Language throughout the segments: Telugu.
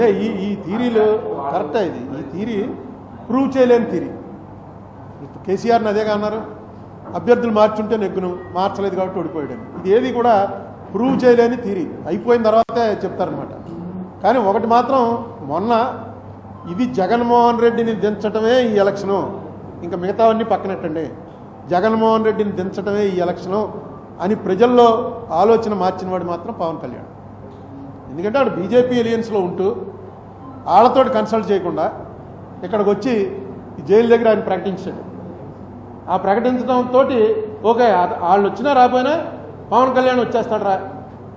అదే ఈ ఈ థీరీలో కరెక్ట్ ఇది. ఈ థీరీ ప్రూవ్ చేయలేని థీరీ కేసీఆర్ని అదేగా అన్నారు. అభ్యర్థులు మార్చుంటే నెగ్గును మార్చలేదు కాబట్టి ఓడిపోయాడు ఇది ఏది కూడా ప్రూవ్ చేయలేని థీరీ అయిపోయిన తర్వాతే చెప్తారనమాట కానీ ఒకటి మాత్రం మొన్న ఇది జగన్మోహన్ రెడ్డిని దించటమే ఈ ఎలక్షను. ఇంకా మిగతావన్నీ పక్కనట్టండి. జగన్మోహన్ రెడ్డిని దించటమే ఈ ఎలక్షను అని ప్రజల్లో ఆలోచన మార్చిన వాడు మాత్రం పవన్ కళ్యాణ్. ఎందుకంటే ఆడు బీజేపీ ఎలియన్స్లో ఉంటూ వాళ్ళతోటి కన్సల్ట్ చేయకుండా ఇక్కడికి వచ్చి జైలు దగ్గర ఆయన ప్రకటించాడు. ఆ ప్రకటించడంతో ఓకే వాళ్ళు వచ్చినా రాపోయినా పవన్ కళ్యాణ్ వచ్చేస్తాడు రా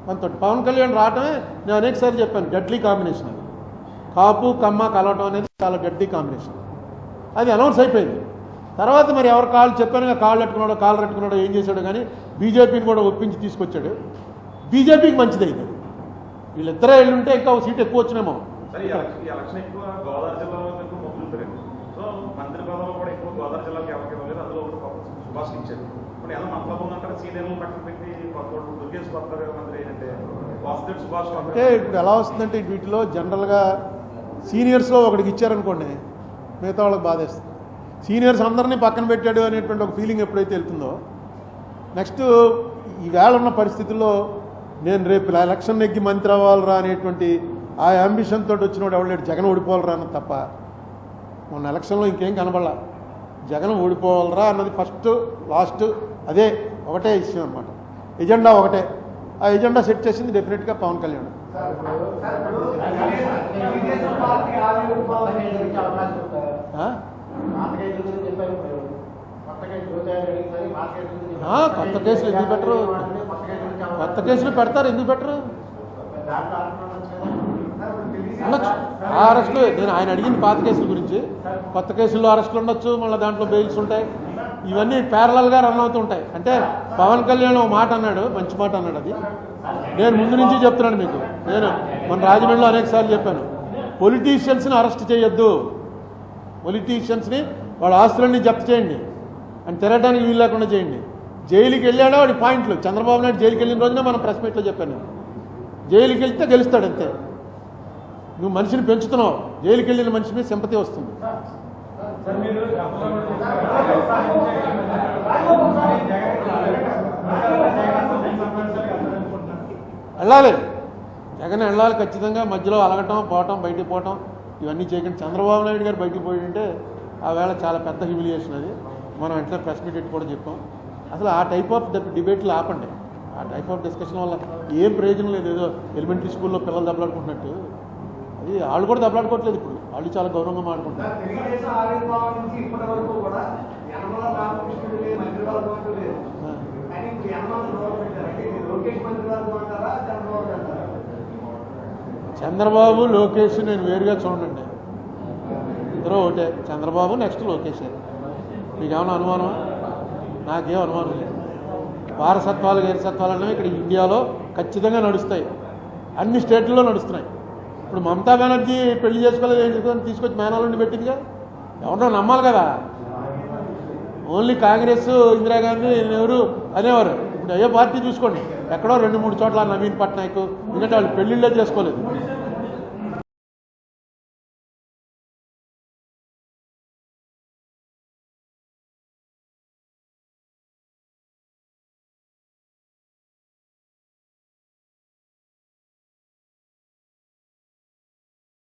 మనతో పవన్ కళ్యాణ్ రావటమే నేను అనేకసారి చెప్పాను గడ్లీ కాంబినేషన్ అది. కాపు కమ్మ కలవటం అనేది చాలా గడ్డీ కాంబినేషన్. అది అనౌన్స్ అయిపోయింది. తర్వాత మరి ఎవరు కాళ్ళు చెప్పాను కాళ్ళు పెట్టుకున్నాడో కాళ్ళు పెట్టుకున్నాడో ఏం చేశాడో కానీ బీజేపీని కూడా ఒప్పించి తీసుకొచ్చాడు. బీజేపీకి మంచిదైంది. వీళ్ళిద్దరే వెళ్ళుంటే ఇంకా ఒక సీట్ ఎక్కువ వచ్చినేమో. అంటే ఇప్పుడు ఎలా వస్తుందంటే వీటిలో జనరల్గా సీనియర్స్లో ఒకడికి ఇచ్చారనుకోండి మిగతా వాళ్ళకి బాధేస్తుంది. సీనియర్స్ అందరినీ పక్కన పెట్టాడు అనేటువంటి ఒక ఫీలింగ్ ఎప్పుడైతే వెళ్తుందో నెక్స్ట్ ఈవేళ ఉన్న పరిస్థితుల్లో నేను రేపు ఇలా ఎలక్షన్ నెగ్గి మంత్రి అవ్వాలరా అనేటువంటి ఆ అంబిషన్ తోటి వచ్చినోడు ఎవడలేడు జగన్ ఓడిపోవాలరా అన్నది తప్ప. మొన్న ఎలక్షన్లో ఇంకేం కనబడలా. జగన్ ఓడిపోవాలరా అన్నది ఫస్ట్ లాస్ట్ అదే ఒకటే విషయం అనమాట ఎజెండా ఒకటే. ఆ ఎజెండా సెట్ చేసింది డెఫినెట్గా పవన్ కళ్యాణ్. కొత్త కేసులు ఎందుకు పెట్టరు? కొత్త కేసులు పెడతారు ఎందుకు పెట్టరు? ఉండొచ్చు ఆ అరెస్టులు నేను ఆయన అడిగింది పాత కేసుల గురించి. కొత్త కేసుల్లో అరెస్టులు ఉండొచ్చు మళ్ళీ దాంట్లో బెయిల్స్ ఉంటాయి. ఇవన్నీ ప్యారలల్గా రన్ అవుతుంటాయి అంటే పవన్ కళ్యాణ్ ఒక మాట అన్నాడు మంచి మాట అన్నాడు అది. నేను ముందు నుంచి చెప్తున్నాను మీకు. నేను మన రాజమండ్రిలో అనేకసార్లు చెప్పాను. పొలిటీషియన్స్ని అరెస్ట్ చేయొద్దు. పొలిటీషియన్స్ని వాళ్ళ ఆస్తులన్నీ జప్తు చేయండి. అని తిరగడానికి వీలు లేకుండా చేయండి. జైలుకి వెళ్ళాడో వాడి పాయింట్లు? చంద్రబాబు నాయుడు జైలుకి వెళ్ళిన రోజున మనం ప్రెస్ మీట్లో చెప్పాను. జైలుకి వెళ్తే గెలుస్తాడు అంతే. నువ్వు మనిషిని పెంచుతున్నావు. జైలుకి వెళ్ళిన మనిషి మీద సింపతి వస్తుంది. వెళ్ళాలి. జగన్ వెళ్ళాలి ఖచ్చితంగా. మధ్యలో అలగటం పోవటం బయటికి పోవటం ఇవన్నీ చేయకండి. చంద్రబాబు నాయుడు గారు బయటికి పోయి ఉంటే ఆ వేళ చాలా పెద్ద హ్యూమిలియేషన్ అది. మనం వెంటనే ప్రెస్ మీట్ పెట్టి కూడా చెప్పాం. అసలు ఆ టైప్ ఆఫ్ డిబేట్లు ఆపండి. ఆ టైప్ ఆఫ్ డిస్కషన్ వల్ల ఏం ప్రయోజనం లేదు. ఏదో ఎలిమెంటరీ స్కూల్లో పిల్లలు దెబ్బలాడుకుంటున్నట్టు. అది వాళ్ళు కూడా దెబ్బలాడుకోవట్లేదు ఇప్పుడు. వాళ్ళు చాలా గౌరవంగా అంటారా చంద్రబాబు లోకేష్ నేను వేరుగా చూడండి. ఇద్దరు ఒకటే. చంద్రబాబు నెక్స్ట్ లోకేష్. మీకేమైనా అనుమానం నాకేం అనుమానం లేదు. వారసత్వాలు గైరసత్వాలు అనేవి ఇక్కడ ఇండియాలో ఖచ్చితంగా నడుస్తాయి. అన్ని స్టేట్లలో నడుస్తున్నాయి. ఇప్పుడు మమతా బెనర్జీ పెళ్ళి చేసుకోలేదు ఏం చేసుకోవాలని తీసుకొచ్చి మేనాలని పెట్టిందిగా? ఎవరో నమ్మాలి కదా. ఓన్లీ కాంగ్రెస్ ఇందిరాగాంధీ నెహ్రూ అనేవారు. ఇప్పుడు అయ్యే పార్టీ చూసుకోండి. ఎక్కడో రెండు మూడు చోట్ల నవీన్ పట్నాయక్ ఎందుకంటే వాళ్ళు పెళ్ళిళ్ళే చేసుకోలేదు.